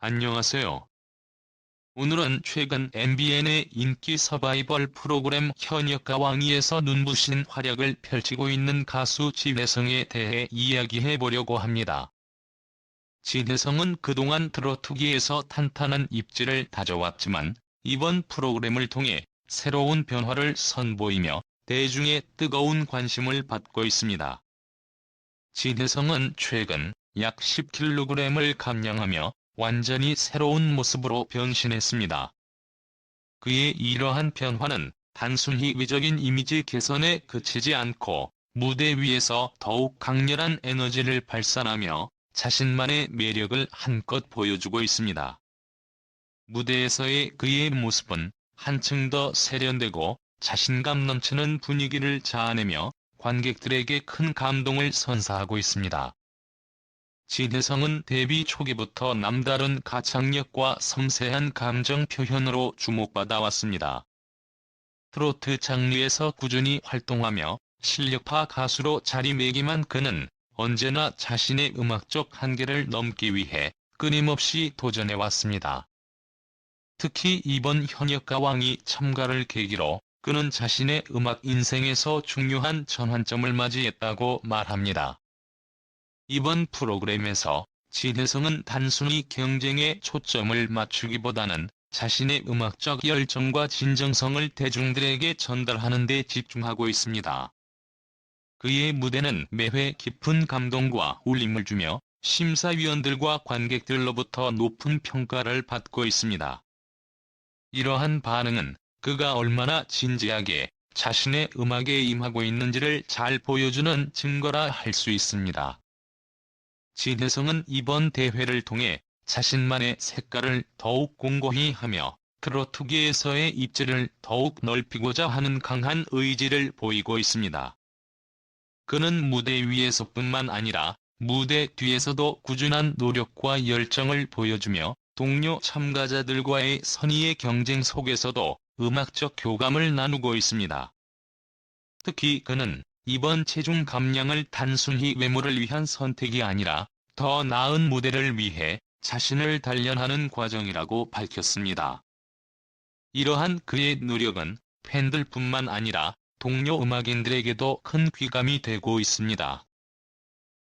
안녕하세요. 오늘은 최근 MBN의 인기 서바이벌 프로그램 현역가 왕위에서 눈부신 활약을 펼치고 있는 가수 진혜성에 대해 이야기해 보려고 합니다. 진혜성은 그동안 트로트계에서 탄탄한 입지를 다져왔지만 이번 프로그램을 통해 새로운 변화를 선보이며 대중의 뜨거운 관심을 받고 있습니다. 진혜성은 최근 약 10kg을 감량하며 완전히 새로운 모습으로 변신했습니다. 그의 이러한 변화는 단순히 외적인 이미지 개선에 그치지 않고 무대 위에서 더욱 강렬한 에너지를 발산하며 자신만의 매력을 한껏 보여주고 있습니다. 무대에서의 그의 모습은 한층 더 세련되고 자신감 넘치는 분위기를 자아내며 관객들에게 큰 감동을 선사하고 있습니다. 진혜성은 데뷔 초기부터 남다른 가창력과 섬세한 감정 표현으로 주목받아 왔습니다. 트로트 장르에서 꾸준히 활동하며 실력파 가수로 자리매김한 그는 언제나 자신의 음악적 한계를 넘기 위해 끊임없이 도전해왔습니다. 특히 이번 현역가 왕이 참가를 계기로 그는 자신의 음악 인생에서 중요한 전환점을 맞이했다고 말합니다. 이번 프로그램에서 진혜성은 단순히 경쟁에 초점을 맞추기보다는 자신의 음악적 열정과 진정성을 대중들에게 전달하는 데 집중하고 있습니다. 그의 무대는 매회 깊은 감동과 울림을 주며 심사위원들과 관객들로부터 높은 평가를 받고 있습니다. 이러한 반응은 그가 얼마나 진지하게 자신의 음악에 임하고 있는지를 잘 보여주는 증거라 할 수 있습니다. 진혜성은 이번 대회를 통해 자신만의 색깔을 더욱 공고히 하며 트로트계에서의 입지를 더욱 넓히고자 하는 강한 의지를 보이고 있습니다. 그는 무대 위에서뿐만 아니라 무대 뒤에서도 꾸준한 노력과 열정을 보여주며 동료 참가자들과의 선의의 경쟁 속에서도 음악적 교감을 나누고 있습니다. 특히 그는 이번 체중 감량을 단순히 외모를 위한 선택이 아니라 더 나은 무대를 위해 자신을 단련하는 과정이라고 밝혔습니다. 이러한 그의 노력은 팬들뿐만 아니라 동료 음악인들에게도 큰 귀감이 되고 있습니다.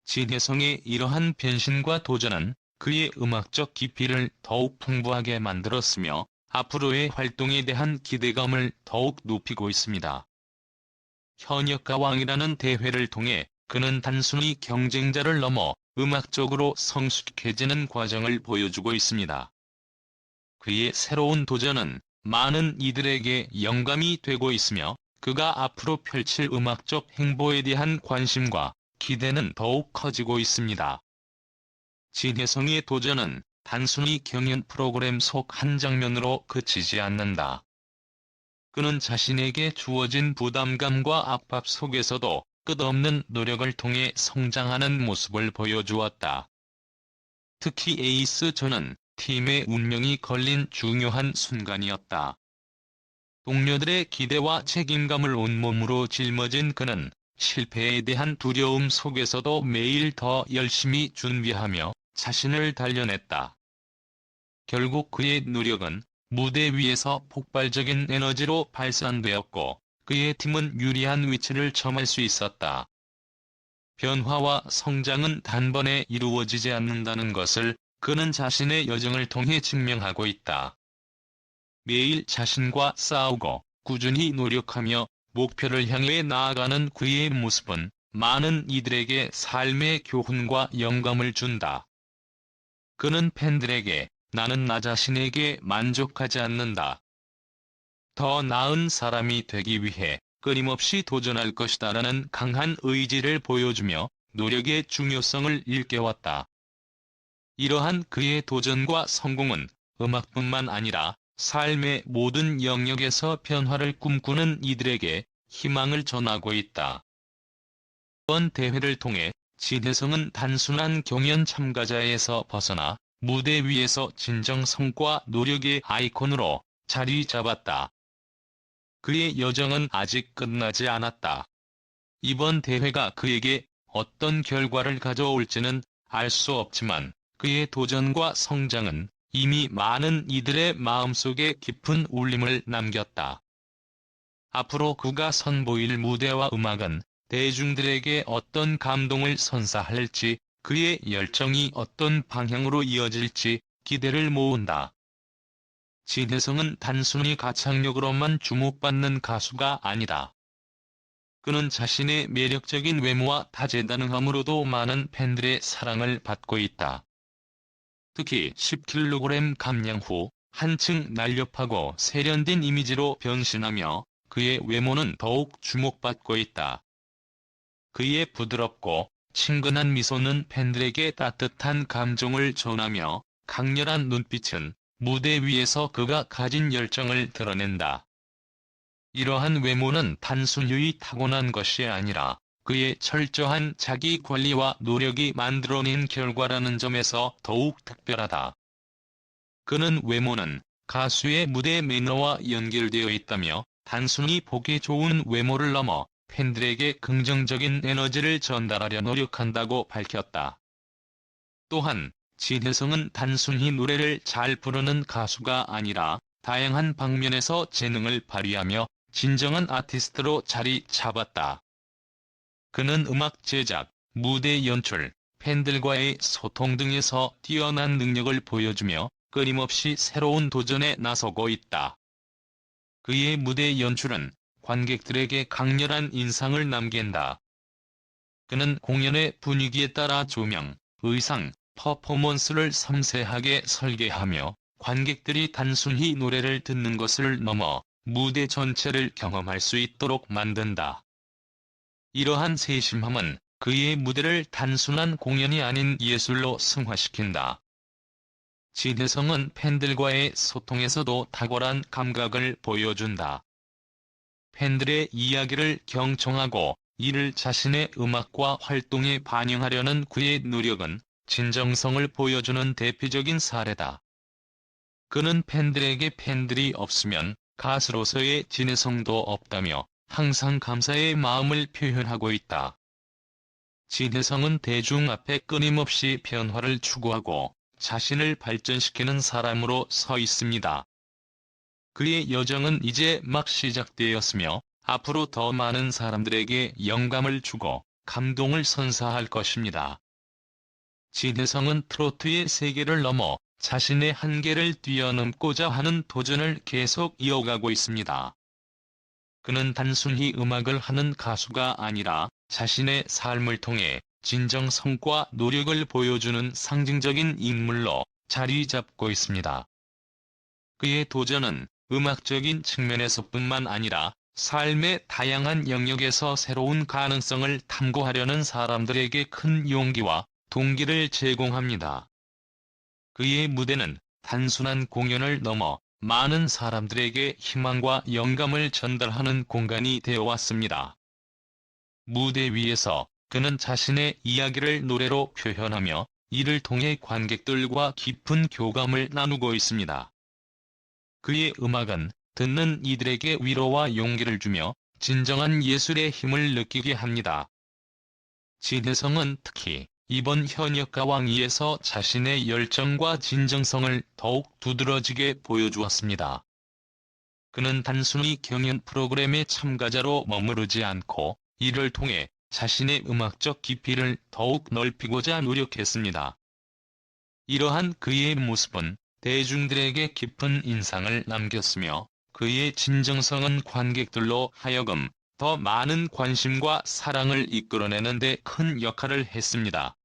진혜성의 이러한 변신과 도전은 그의 음악적 깊이를 더욱 풍부하게 만들었으며 앞으로의 활동에 대한 기대감을 더욱 높이고 있습니다. 현역가 왕이라는 대회를 통해 그는 단순히 경쟁자를 넘어 음악적으로 성숙해지는 과정을 보여주고 있습니다. 그의 새로운 도전은 많은 이들에게 영감이 되고 있으며 그가 앞으로 펼칠 음악적 행보에 대한 관심과 기대는 더욱 커지고 있습니다. 진혜성의 도전은 단순히 경연 프로그램 속 한 장면으로 그치지 않는다. 그는 자신에게 주어진 부담감과 압박 속에서도 끝없는 노력을 통해 성장하는 모습을 보여주었다. 특히 에이스 전은 팀의 운명이 걸린 중요한 순간이었다. 동료들의 기대와 책임감을 온몸으로 짊어진 그는 실패에 대한 두려움 속에서도 매일 더 열심히 준비하며 자신을 단련했다. 결국 그의 노력은 무대 위에서 폭발적인 에너지로 발산되었고 그의 팀은 유리한 위치를 점할 수 있었다. 변화와 성장은 단번에 이루어지지 않는다는 것을 그는 자신의 여정을 통해 증명하고 있다. 매일 자신과 싸우고 꾸준히 노력하며 목표를 향해 나아가는 그의 모습은 많은 이들에게 삶의 교훈과 영감을 준다. 그는 팬들에게 나는 나 자신에게 만족하지 않는다. 더 나은 사람이 되기 위해 끊임없이 도전할 것이다 라는 강한 의지를 보여주며 노력의 중요성을 일깨웠다. 이러한 그의 도전과 성공은 음악뿐만 아니라 삶의 모든 영역에서 변화를 꿈꾸는 이들에게 희망을 전하고 있다. 이번 대회를 통해 진혜성은 단순한 경연 참가자에서 벗어나 무대 위에서 진정성과 노력의 아이콘으로 자리 잡았다. 그의 여정은 아직 끝나지 않았다. 이번 대회가 그에게 어떤 결과를 가져올지는 알 수 없지만 그의 도전과 성장은 이미 많은 이들의 마음속에 깊은 울림을 남겼다. 앞으로 그가 선보일 무대와 음악은 대중들에게 어떤 감동을 선사할지 그의 열정이 어떤 방향으로 이어질지 기대를 모은다. 진혜성은 단순히 가창력으로만 주목받는 가수가 아니다. 그는 자신의 매력적인 외모와 다재다능함으로도 많은 팬들의 사랑을 받고 있다. 특히 10kg 감량 후 한층 날렵하고 세련된 이미지로 변신하며 그의 외모는 더욱 주목받고 있다. 그의 부드럽고 친근한 미소는 팬들에게 따뜻한 감정을 전하며 강렬한 눈빛은 무대 위에서 그가 가진 열정을 드러낸다. 이러한 외모는 단순히 타고난 것이 아니라 그의 철저한 자기 관리와 노력이 만들어낸 결과라는 점에서 더욱 특별하다. 그는 외모는 가수의 무대 매너와 연결되어 있다며 단순히 보기 좋은 외모를 넘어 팬들에게 긍정적인 에너지를 전달하려 노력한다고 밝혔다. 또한 진혜성은 단순히 노래를 잘 부르는 가수가 아니라 다양한 방면에서 재능을 발휘하며 진정한 아티스트로 자리 잡았다. 그는 음악 제작, 무대 연출, 팬들과의 소통 등에서 뛰어난 능력을 보여주며 끊임없이 새로운 도전에 나서고 있다. 그의 무대 연출은 관객들에게 강렬한 인상을 남긴다. 그는 공연의 분위기에 따라 조명, 의상, 퍼포먼스를 섬세하게 설계하며 관객들이 단순히 노래를 듣는 것을 넘어 무대 전체를 경험할 수 있도록 만든다. 이러한 세심함은 그의 무대를 단순한 공연이 아닌 예술로 승화시킨다. 진혜성은 팬들과의 소통에서도 탁월한 감각을 보여준다. 팬들의 이야기를 경청하고 이를 자신의 음악과 활동에 반영하려는 그의 노력은 진정성을 보여주는 대표적인 사례다. 그는 팬들에게 팬들이 없으면 가수로서의 진혜성도 없다며 항상 감사의 마음을 표현하고 있다. 진혜성은 대중 앞에 끊임없이 변화를 추구하고 자신을 발전시키는 사람으로 서 있습니다. 그의 여정은 이제 막 시작되었으며 앞으로 더 많은 사람들에게 영감을 주고 감동을 선사할 것입니다. 진혜성은 트로트의 세계를 넘어 자신의 한계를 뛰어넘고자 하는 도전을 계속 이어가고 있습니다. 그는 단순히 음악을 하는 가수가 아니라 자신의 삶을 통해 진정성과 노력을 보여주는 상징적인 인물로 자리 잡고 있습니다. 그의 도전은 음악적인 측면에서뿐만 아니라 삶의 다양한 영역에서 새로운 가능성을 탐구하려는 사람들에게 큰 용기와 동기를 제공합니다. 그의 무대는 단순한 공연을 넘어 많은 사람들에게 희망과 영감을 전달하는 공간이 되어 왔습니다. 무대 위에서 그는 자신의 이야기를 노래로 표현하며 이를 통해 관객들과 깊은 교감을 나누고 있습니다. 그의 음악은 듣는 이들에게 위로와 용기를 주며 진정한 예술의 힘을 느끼게 합니다. 진혜성은 특히 이번 현역가왕위에서 자신의 열정과 진정성을 더욱 두드러지게 보여주었습니다. 그는 단순히 경연 프로그램의 참가자로 머무르지 않고 이를 통해 자신의 음악적 깊이를 더욱 넓히고자 노력했습니다. 이러한 그의 모습은 대중들에게 깊은 인상을 남겼으며 그의 진정성은 관객들로 하여금 더 많은 관심과 사랑을 이끌어내는 데 큰 역할을 했습니다.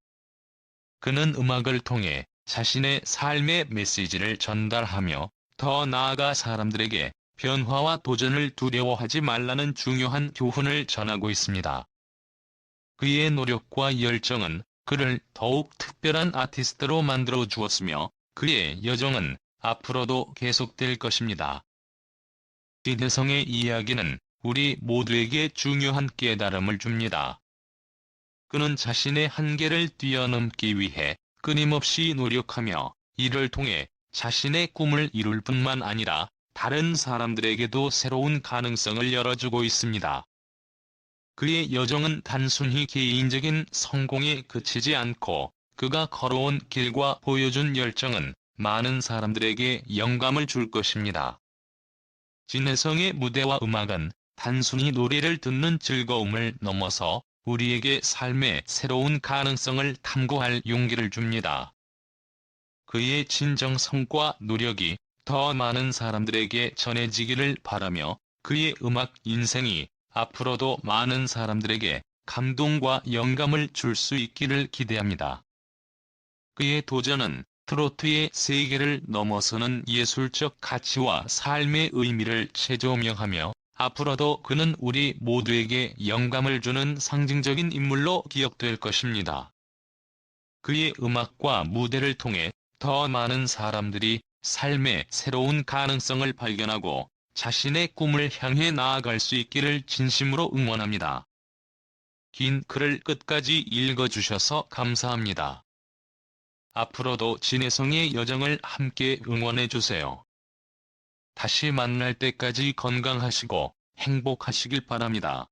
그는 음악을 통해 자신의 삶의 메시지를 전달하며 더 나아가 사람들에게 변화와 도전을 두려워하지 말라는 중요한 교훈을 전하고 있습니다. 그의 노력과 열정은 그를 더욱 특별한 아티스트로 만들어 주었으며 그의 여정은 앞으로도 계속될 것입니다. 진혜성의 이야기는 우리 모두에게 중요한 깨달음을 줍니다. 그는 자신의 한계를 뛰어넘기 위해 끊임없이 노력하며 이를 통해 자신의 꿈을 이룰 뿐만 아니라 다른 사람들에게도 새로운 가능성을 열어주고 있습니다. 그의 여정은 단순히 개인적인 성공에 그치지 않고 그가 걸어온 길과 보여준 열정은 많은 사람들에게 영감을 줄 것입니다. 진혜성의 무대와 음악은 단순히 노래를 듣는 즐거움을 넘어서 우리에게 삶의 새로운 가능성을 탐구할 용기를 줍니다. 그의 진정성과 노력이 더 많은 사람들에게 전해지기를 바라며 그의 음악 인생이 앞으로도 많은 사람들에게 감동과 영감을 줄 수 있기를 기대합니다. 그의 도전은 트로트의 세계를 넘어서는 예술적 가치와 삶의 의미를 재조명하며 앞으로도 그는 우리 모두에게 영감을 주는 상징적인 인물로 기억될 것입니다. 그의 음악과 무대를 통해 더 많은 사람들이 삶의 새로운 가능성을 발견하고 자신의 꿈을 향해 나아갈 수 있기를 진심으로 응원합니다. 긴 글을 끝까지 읽어주셔서 감사합니다. 앞으로도 진혜성의 여정을 함께 응원해주세요. 다시 만날 때까지 건강하시고 행복하시길 바랍니다.